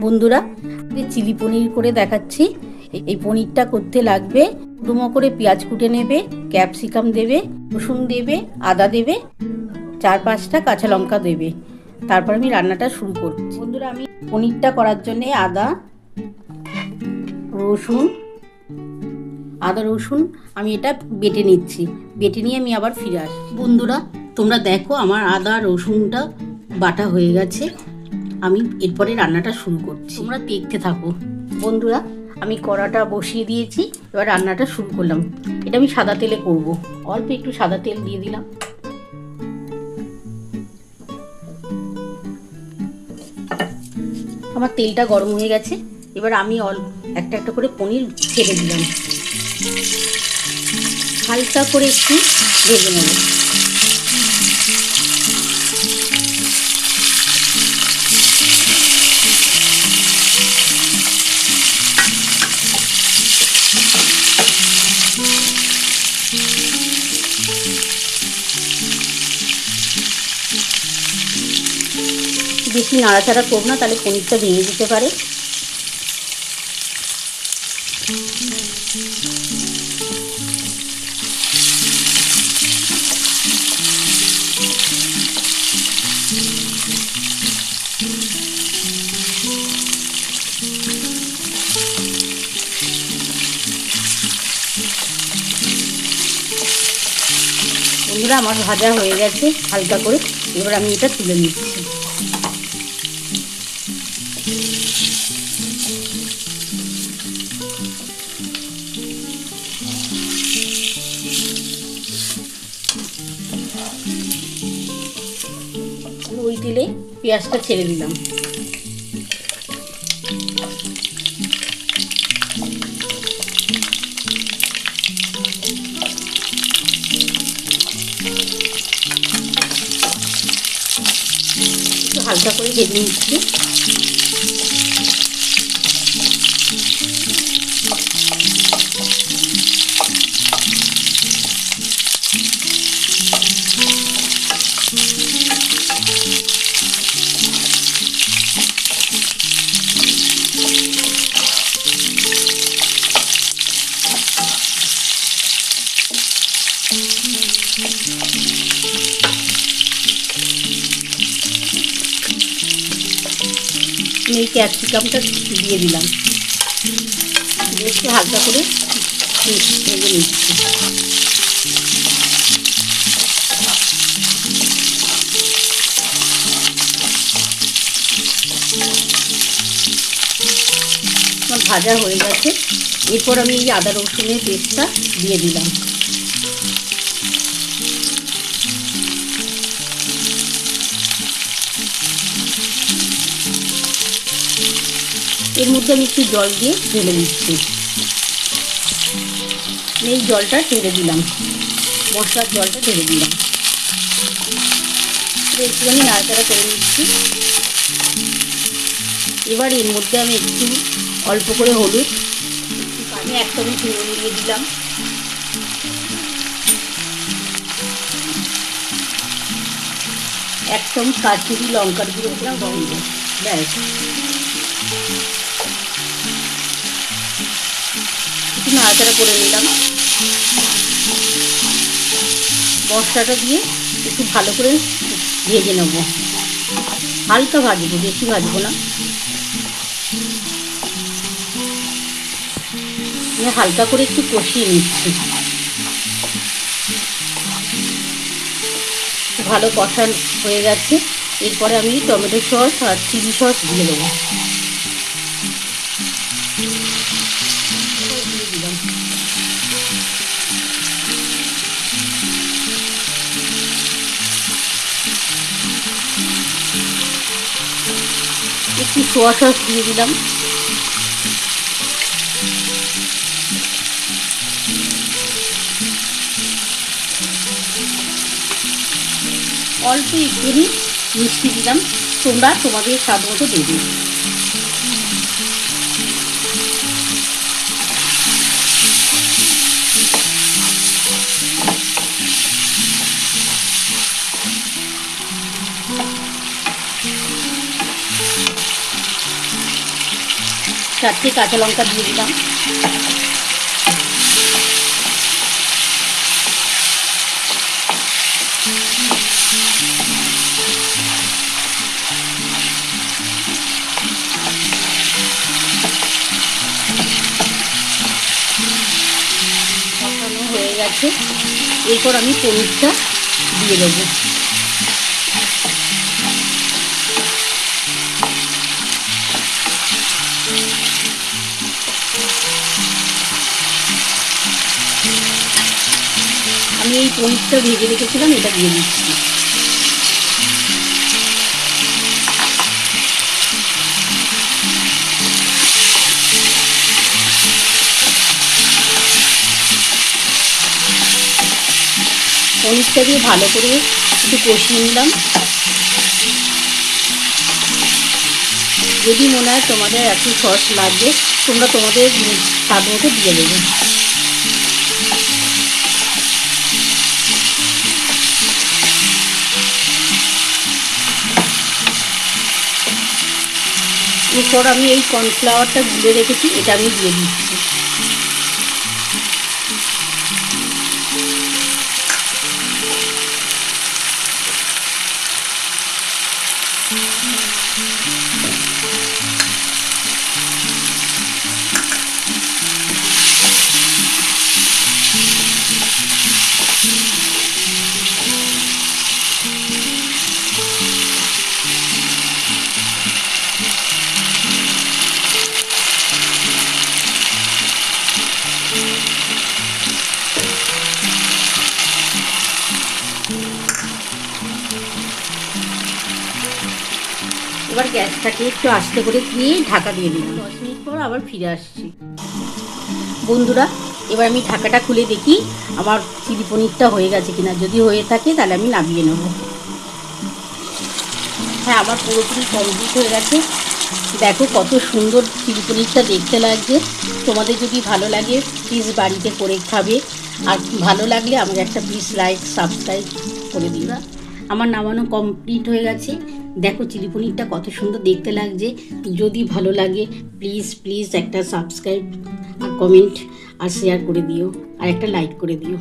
বন্ধুরা চিলি পনির করে দেখাচ্ছি। এই- পনিরটা করতে লাগবে ডুমো করে পেঁয়াজ কুটে নেবে, ক্যাপসিকাম দেবে, রসুন দেবে, আদা দেবে, চার পাঁচটা কাঁচা লঙ্কা দেবে। তারপর আমি রান্নাটা শুরু করছি। বন্ধুরা, আমি পনিরটা করার জন্যে আদা, রসুন আদা, রসুন আমি এটা বেটে নিচ্ছি। বেটে নিয়ে আমি আবার ফিরে আসছি। বন্ধুরা, তোমরা দেখো আমার আদা, রসুনটা বাটা হয়ে গেছে। আমি এরপরে রান্নাটা শুরু করছি। তোমরা দেখতে থাকো। বন্ধুরা, আমি কড়াটা বসিয়ে দিয়েছি, এবার রান্নাটা শুরু করলাম। এটা আমি সাদা তেলে করব। অল্প একটু সাদা তেল দিয়ে দিলাম। আমার তেলটা গরম হয়ে গেছে। এবার আমি অল্প একটা একটা করে পনির ছেড়ে দিলাম। হালকা করে একটু ভেজে নেব। বেশি নাড়াচাড়া করব না, তাহলে পনিরটা ভেঙে দিতে পারে। আমার ভাজা হয়ে গেছে, হালকা করে। এবার আমি এটা তুলে নিচ্ছি। ওই তেলে পেঁয়াজটা ছেড়ে দিলাম। হালকা করে ভেজে নিচ্ছি। আমি এই ক্যাপসিকামটা দিয়ে দিলাম। একটু হালকা করে নিচ্ছি। ভাজা হয়ে গেছে। এরপর আমি এই আদা রসুনের পেস্টটা দিয়ে দিলাম। এর মধ্যে আমি একটু জল দিয়ে ঢেলে দিচ্ছি এই জলটা ঢেলে দিলাম। মশলার জলটা ঢেলে দিলাম। একটুখানি নাড়াচাড়া করে নিচ্ছি। এবার এর মধ্যে আমি একটু অল্প করে হলুদ আমি এক চামচ নুন দিয়ে দিলাম। এক চামচ কাশ্মীরি লঙ্কার গুঁড়ো দিলাম গন্ধ ব্যাস। নাড়াচাড়া করে নিলাম। মশলাটা দিয়ে একটু ভালো করে ভেজে নেব। হালকা ভাজবো, বেশি ভাজবো না। হালকা করে একটু কষিয়ে নিচ্ছি। ভালো কষা হয়ে গেছে। এরপরে আমি টমেটো সস আর চিলি সস দিয়ে দেবো। একটু সোয়া সস দিয়ে দিলাম। অল্প একটুখানি মিষ্টি দিলাম। তোমরা তোমাদের স্বাদ মতো দেবে চারটে কাঁচা লঙ্কা দিয়ে দিলাম। হয়ে গেছে। এরপর আমি পনিরটা দিয়ে দেবো। আমি এই পনিরটা ভেজে রেখেছিলাম, এটা দিয়ে দিচ্ছি। পনিরটা দিয়ে ভালো করে একটু কষিয়ে নিলাম। যদি মনে হয় তোমাদের একটু সস লাগবে, তোমরা তোমাদের স্বাদ মতো দিয়ে দেবে। এরপর আমি এই কর্নফ্লাওয়ারটা গুলে রেখেছি এটা আমি দিয়ে দিচ্ছি। এবার গ্যাসটাকে একটু আস্তে করে দিয়ে ঢাকা দিয়ে দিলাম। দশ মিনিট পর আবার ফিরে আসছি। বন্ধুরা, এবার আমি ঢাকাটা খুলে দেখি আমার চিলি পনিরটা হয়ে গেছে কিনা। যদি হয়ে থাকে তাহলে আমি নামিয়ে নেব। হ্যাঁ আমার পুরোপুরি কমপ্লিট হয়ে গেছে। দেখো কত সুন্দর চিলি পনিরটা দেখতে লাগছে। তোমাদের যদি ভালো লাগে প্লিজ বাড়িতে করে খাবে। আর ভালো লাগলে আমাকে একটা প্লিজ লাইক সাবস্ক্রাইব করে দিবা আমার নামানো কমপ্লিট হয়ে গেছে। দেখো চিলি পনিরটা কত সুন্দর দেখতে লাগছে। যদি ভালো লাগে প্লিজ প্লিজ একটা সাবস্ক্রাইব আর কমেন্ট আর শেয়ার করে দিও। আর একটা লাইক করে দিও।